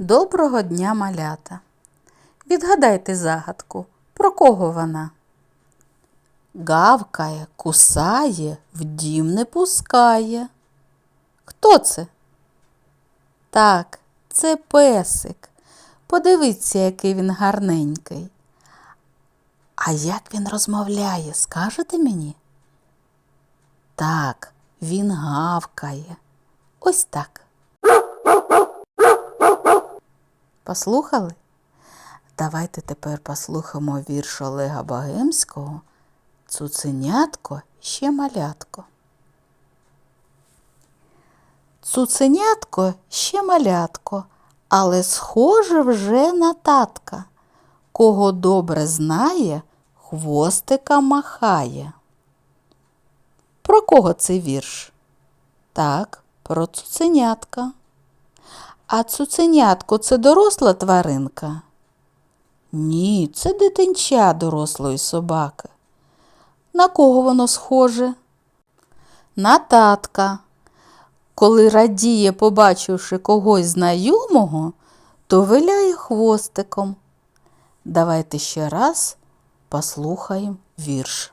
Доброго дня, малята. Відгадайте загадку, про кого вона? Гавкає, кусає, в дім не пускає. Хто це? Так, це песик. Подивіться, який він гарненький. А як він розмовляє, скажете мені? Так, він гавкає. Ось так. Послухали? Давайте тепер послухаємо вірш Олега Богемського Цуценятко ще малятко. Цуценятко ще малятко, але схоже вже на татка. Кого добре знає, хвостика махає. Про кого це вірш? Так, про цуценятка. А цуценятко це доросла тваринка? Ні, це дитинча дорослої собаки. На кого воно схоже? На татка. Коли радіє, побачивши когось знайомого, то виляє хвостиком. Давайте ще раз послухаємо вірш.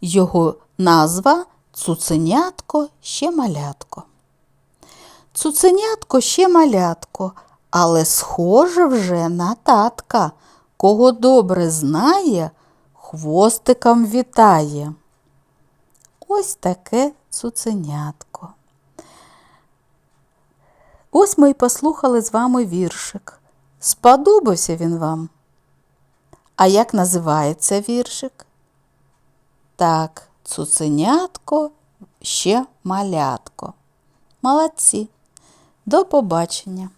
Його назва Цуценятко ще малятко. Цуценятко ще малятко, але схоже вже на татка, кого добре знає, хвостиком вітає. Ось таке цуценятко. Ось ми й послухали з вами віршик. Сподобався він вам. А як називається віршик? Так, цуценятко ще малятко. Молодці. До побачення!